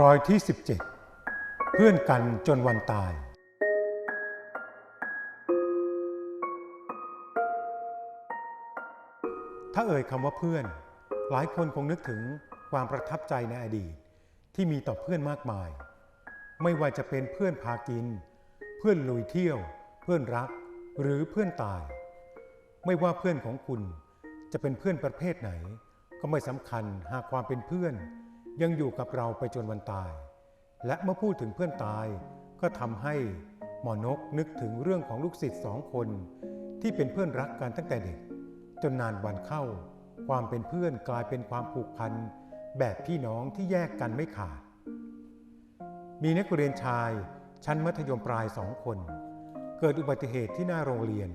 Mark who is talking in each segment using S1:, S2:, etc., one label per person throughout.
S1: รอยที่ 17 เพื่อนกันจนวันตาย ถ้าเอ่ยคำว่าเพื่อน หลายคนคงนึกถึงความประทับใจในอดีตที่มีต่อเพื่อนมากมาย ไม่ว่าจะเป็นเพื่อนพากิน เพื่อนลุยเที่ยว เพื่อนรัก หรือเพื่อนตาย ไม่ว่าเพื่อนของคุณจะเป็นเพื่อนประเภทไหน ก็ไม่สำคัญหากความเป็นเพื่อน ยังอยู่กับเราไปจนวันตาย และเมื่อพูดถึงเพื่อนตายก็ทำให้หมอนกนึกถึงเรื่องของลูกศิษย์สองคน ที่เป็นเพื่อนรักกันตั้งแต่เด็ก จนนานวันเข้า ความเป็นเพื่อนกลายเป็นความผูกพันแบบพี่น้องที่แยกกันไม่ขาด มีนักเรียนชายชั้นมัธยมปลายสองคน เกิดอุบัติเหตุที่หน้าโรงเรียน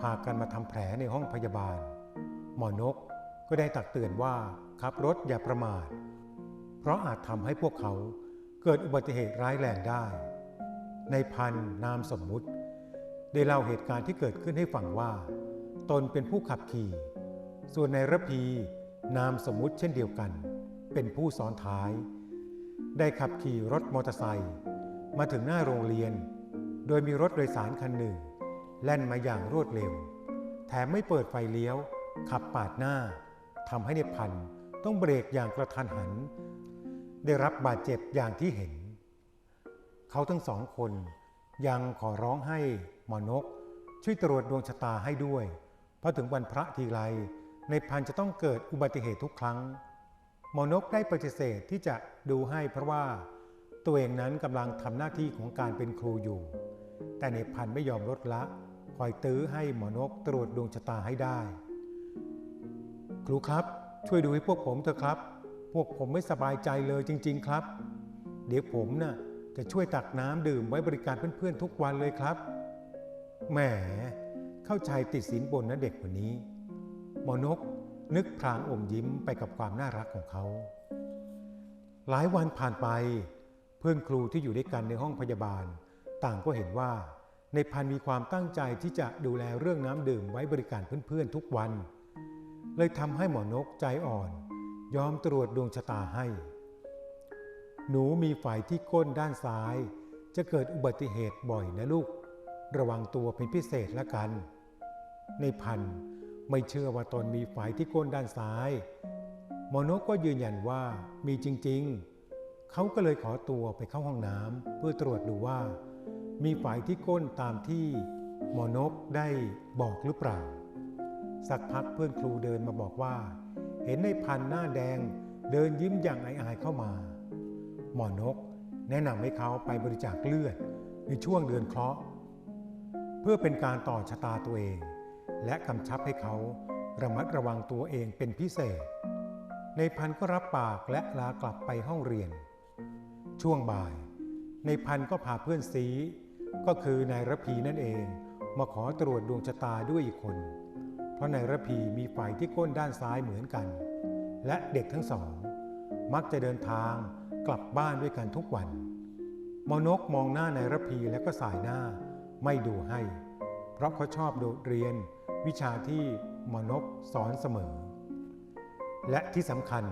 S1: พากันมาทำแผลในห้องพยาบาล หมอนกก็ได้ตักเตือนว่าขับรถอย่าประมาท เพราะอาจทำให้พวกเขาเกิดอุบัติเหตุร้ายแรงได้ ในพันนามสมมุติ ได้เล่าเหตุการณ์ที่เกิดขึ้นให้ฟังว่า ตนเป็นผู้ขับขี่ ส่วนในระพีนามสมมุติเช่นเดียวกัน เป็นผู้ซ้อนท้าย ได้ขับขี่รถมอเตอร์ไซค์มาถึงหน้าโรงเรียน โดยมีรถโดยสารคันหนึ่ง แล่นมาอย่างรวดเร็ว แถมไม่เปิดไฟเลี้ยว ขับปาดหน้าทำให้ในพันธ ต้องเบรกอย่างกระทันหัน ได้รับบาดเจ็บอย่างที่เห็น เขาทั้งสองคนยังขอร้องให้หมอนก ช่วยตรวจดวงชะตาให้ด้วย เพราะถึงวันพระทีไรในพันจะต้องเกิดอุบัติเหตุทุกครั้ง หมอนกได้ปฏิเสธที่จะดูให้เพราะว่า ตัวเองนั้นกำลังทำหน้าที่ของการเป็นครูอยู่ แต่ในพันไม่ยอมลดละคอยตื้อให้หมอนกตรวจดวงชะตาให้ได้ ครูครับ ช่วยดูให้พวกผมเถอะครับ พวกผมไม่สบายใจเลยจริง ๆ ครับ เดี๋ยวผมน่ะจะช่วยตักน้ำดื่มไว้บริการเพื่อนๆ ทุกวันเลยครับ แหม เข้าใจติดสินบนนะเด็กคนนี้ หมอนกนึกพลางอมยิ้มไปกับความน่ารักของเขา หลายวันผ่านไป เพื่อนครูที่อยู่ด้วยกันในห้องพยาบาล ต่างก็เห็นว่า ในพันมีความตั้งใจที่จะดูแลเรื่องน้ำดื่มไว้บริการเพื่อนๆ ทุกวัน เลยทำให้หมอนกใจอ่อน ยอมตรวจดวงชะตาให้ หนูมีฝ่ายที่ก้นด้านซ้าย จะเกิดอุบัติเหตุบ่อยนะลูก ระวังตัวเป็นพิเศษละกัน ในพันธุ์ไม่เชื่อว่าตนมีฝ่ายที่ก้นด้านซ้าย หมอนกก็ยืนยันว่ามีจริง ๆ เขาก็เลยขอตัวไปเข้าห้องน้ำเพื่อตรวจดูว่า มีฝ่ายที่ก้นตามที่หมอนกได้บอกหรือเปล่า สักพักเพื่อนครูเดินมาบอกว่า เห็นในพันหน้าแดงเดินยิ้มอย่างอายๆเข้ามา หมอนกแนะนำให้เขาไปบริจาคเลือดในช่วงเดือนเคราะห์เพื่อเป็นการต่อชะตาตัวเอง และกำชับให้เขาระมัดระวังตัวเองเป็นพิเศษ ในพันก็รับปากและลากลับไปห้องเรียน ช่วงบ่าย ในพันก็พาเพื่อนซีก็คือนายระพีนั่นเอง มาขอตรวจดวงชะตาด้วยอีกคน เพราะนายระพีมีฝ่ายที่ก้นด้านซ้ายเหมือนกัน และเด็กทั้งสอง มักจะเดินทางกลับบ้านด้วยกันทุกวันมอนกมองหน้านายระพีแล้วก็สายหน้าไม่ดูให้ เพราะเขาชอบโดดเรียนวิชาที่มอนกสอนเสมอ และที่สำคัญ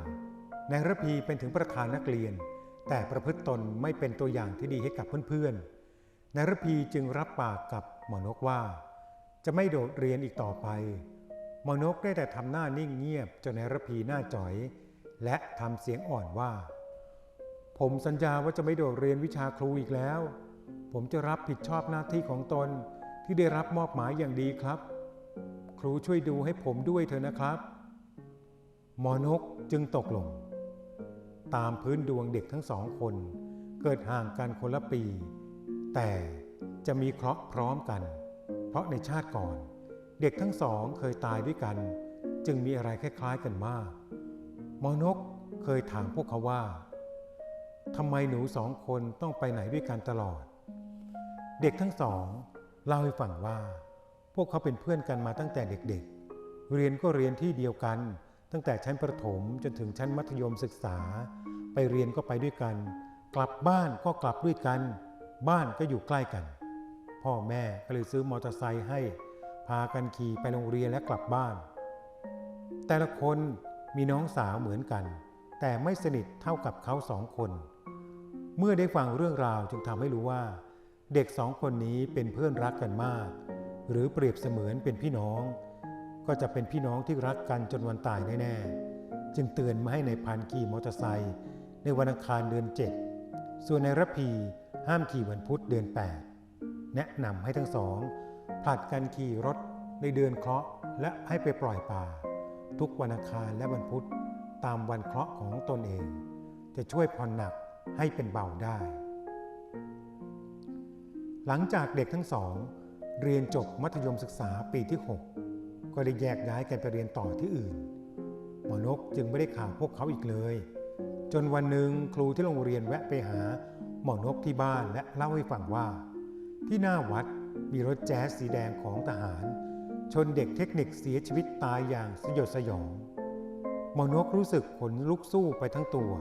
S1: นายระพีเป็นถึงประธานนักเรียน แต่ประพฤติตนไม่เป็นตัวอย่างที่ดีให้กับเพื่อนๆนายระพีจึงรับปากกับหมอนกว่า จะไม่โดดเรียนอีกต่อไป หมอนกได้แต่ทำหน้านิ่งเงียบจนนายระพีหน้าจ่อย และทำเสียงอ่อนว่า ผมสัญญาว่าจะไม่โดดเรียนวิชาครูอีกแล้ว ผมจะรับผิดชอบหน้าที่ของตนที่ได้รับมอบหมายอย่างดีครับ ครูช่วยดูให้ผมด้วยเถอะนะครับ หมอนกจึงตกลง ตามพื้นดวงเด็กทั้งสองคน เกิดห่างกันคนละปี แต่จะมีเคราะห์พร้อมกัน เพราะในชาติก่อน เด็กทั้งสองเคยตายด้วยกัน จึงมีอะไรคล้ายๆกันมาก หมอนกเคยถามพวกเขาว่าทำไมหนูสองคนต้องไปไหนด้วยกันตลอด เด็กทั้งสองเล่าให้ฟังว่า พวกเขาเป็นเพื่อนกันมาตั้งแต่เด็กๆ เรียนก็เรียนที่เดียวกัน ตั้งแต่ชั้นประถมจนถึงชั้นมัธยมศึกษา ไปเรียนก็ไปด้วยกัน กลับบ้านก็กลับด้วยกัน บ้านก็อยู่ใกล้กัน พ่อแม่ก็เลยซื้อมอเตอร์ไซค์ให้ พากันขี่ไปโรงเรียนและกลับบ้าน แต่ละคนมีน้องสาวเหมือนกัน แต่ไม่สนิทเท่ากับเขาสองคน เมื่อได้ฟังเรื่องราวจึงทำให้รู้ว่า เด็กสองคนนี้เป็นเพื่อนรักกันมาก หรือเปรียบเสมือนเป็นพี่น้อง ก็จะเป็นพี่น้องที่รักกันจนวันตายแน่ๆ จึงเตือนมาให้ในพันขี่มอเตอร์ไซค์ในวันอังคารเดือน7ส่วนในระพีห้ามขี่วันพุธเดือน 8 แนะนำให้ทั้งสอง ผลัดกันขี่รถในเดือนเคราะห์และให้ไปปล่อยป่า ทุกวันอังคารและวันพุธตามวันเคราะห์ของตนเอง จะช่วยผ่อนหนักให้เป็นเบาได้ หลังจากเด็กทั้งสอง เรียนจบมัธยมศึกษาปีที่ 6 ก็ได้แยกย้ายกันไปเรียนต่อที่อื่น หมอนกจึงไม่ได้ข่าวพวกเขาอีกเลย จนวันหนึ่งครูที่โรงเรียนแวะไปหา หมอนกที่บ้านและเล่าให้ฟังว่า ที่หน้าวัด มีรถแจ๊สสีแดงของทหาร ชนเด็กเทคนิคเสียชีวิตตายอย่างสยดสยองหมอนกรู้สึกขนลุกสู้ไปทั้งตัว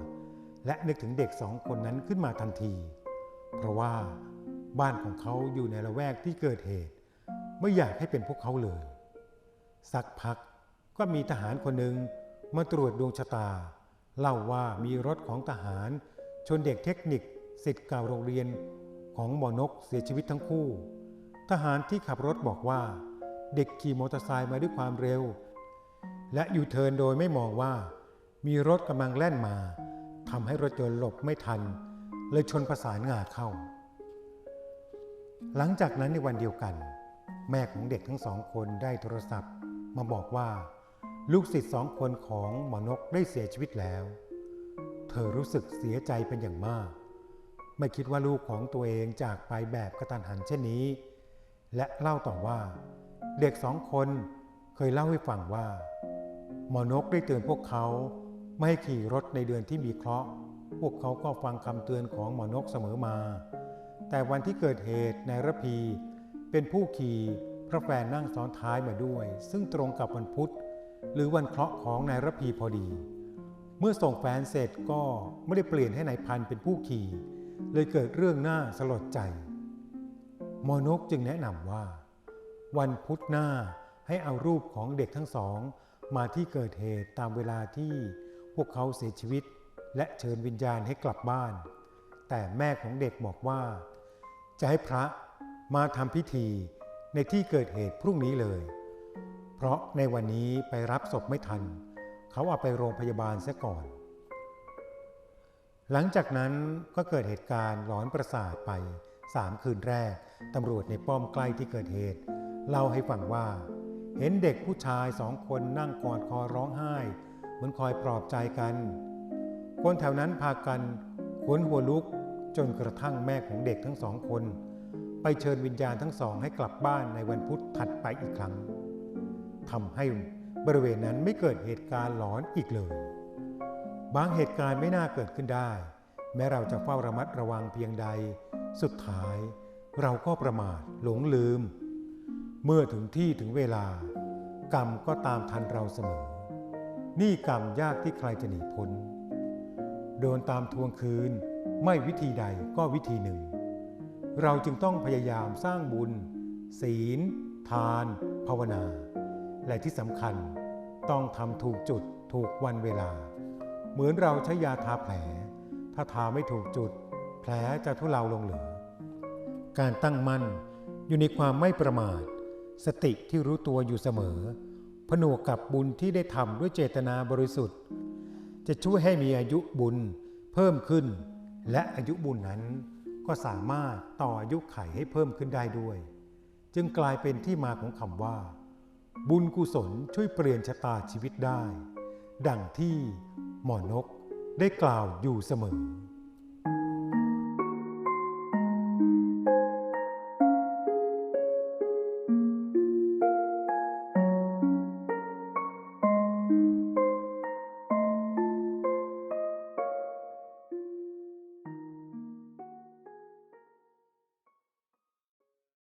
S1: และนึกถึงเด็กสองคนนั้นขึ้นมาทันที เพราะว่าบ้านของเขาอยู่ในละแวกที่เกิดเหตุ ไม่อยากให้เป็นพวกเขาเลย สักพักก็มีทหารคนหนึ่งมาตรวจดวงชะตา เล่าว่ามีรถของทหาร ชนเด็กเทคนิคสิทธิ์เก่าโรงเรียนของหมอนกเสียชีวิตทั้งคู่ ทหารที่ขับรถบอกว่า เด็กขี่มอเตอร์ไซค์มาด้วยความเร็ว และยูเทิร์นโดยไม่มองว่า มีรถกำลังแล่นมาทำให้รถยนต์หลบไม่ทัน เลยชนประสานงาเข้า หลังจากนั้นในวันเดียวกัน แม่ของเด็กทั้งสองคนได้โทรศัพท์ มาบอกว่า ลูกศิษย์สองคนของหมอนกได้เสียชีวิตแล้ว เธอรู้สึกเสียใจเป็นอย่างมาก ไม่คิดว่าลูกของตัวเองจากไปแบบกระตันหันเช่นนี้ และเล่าต่อว่า เด็กสองคนเคยเล่าให้ฟังว่า หมอนกได้เตือนพวกเขาไม่ให้ขี่รถในเดือนที่มีเคราะห์ พวกเขาก็ฟังคำเตือนของหมอนกเสมอมา แต่วันที่เกิดเหตุนายระพี เป็นผู้ขี่พระแฟนนั่งซ้อนท้ายมาด้วย ซึ่งตรงกับวันพุธ หรือวันเคราะห์ของนายระพีพอดี เมื่อส่งแฟนเสร็จก็ไม่ได้เปลี่ยนให้นายพันเป็นผู้ขี่ เลยเกิดเรื่องน่าสลดใจ หมอนกจึงแนะนำว่า วันพุธหน้าให้เอารูปของเด็กทั้งสอง มาที่เกิดเหตุตามเวลาที่พวกเขาเสียชีวิต และเชิญวิญญาณให้กลับบ้าน แต่แม่ของเด็กบอกว่า จะให้พระมาทำพิธีในที่เกิดเหตุพรุ่งนี้เลย เพราะในวันนี้ไปรับศพไม่ทัน เขาเอาไปโรงพยาบาลเสียก่อน หลังจากนั้นก็เกิดเหตุการณ์หลอนประสาทไป สามคืนแรก ตำรวจในป้อมใกล้ที่เกิดเหตุ เล่าให้ฟังว่า เห็นเด็กผู้ชายสองคนนั่งกอดคอร้องไห้ เหมือนคอยปลอบใจกัน คนแถวนั้นพากันขนหัวลุกจนกระทั่งแม่ของเด็กทั้งสองคน ไปเชิญวิญญาณทั้งสองให้กลับบ้านในวันพุธถัดไปอีกครั้งทำให้บริเวณนั้นไม่เกิดเหตุการณ์หลอนอีกเลย บางเหตุการณ์ไม่น่าเกิดขึ้นได้ แม้เราจะเฝ้าระมัดระวังเพียงใด สุดท้ายเราก็ประมาทหลงลืม เมื่อถึงที่ถึงเวลา กรรมก็ตามทันเราเสมอ นี่กรรมยากที่ใครจะหนีพ้น โดนตามทวงคืนไม่วิธีใดก็วิธีหนึ่ง เราจึงต้องพยายามสร้างบุญ ศีล ทาน ภาวนา และที่สำคัญต้องทำถูกจุดถูกวันเวลา เหมือนเราใช้ยาทาแผล ถ้าทาไม่ถูกจุด แผลจะทุเลาลงเหลือ การตั้งมั่นอยู่ในความไม่ประมาท สติที่รู้ตัวอยู่เสมอ ผนวกกับบุญที่ได้ทำด้วยเจตนาบริสุทธิ์ จะช่วยให้มีอายุบุญเพิ่มขึ้น และอายุบุญนั้นก็สามารถต่ออายุไขให้เพิ่มขึ้นได้ด้วย จึงกลายเป็นที่มาของคำว่า บุญกุศลช่วยเปลี่ยนชะตาชีวิตได้ ดังที่หมอนกได้กล่าวอยู่เสมอ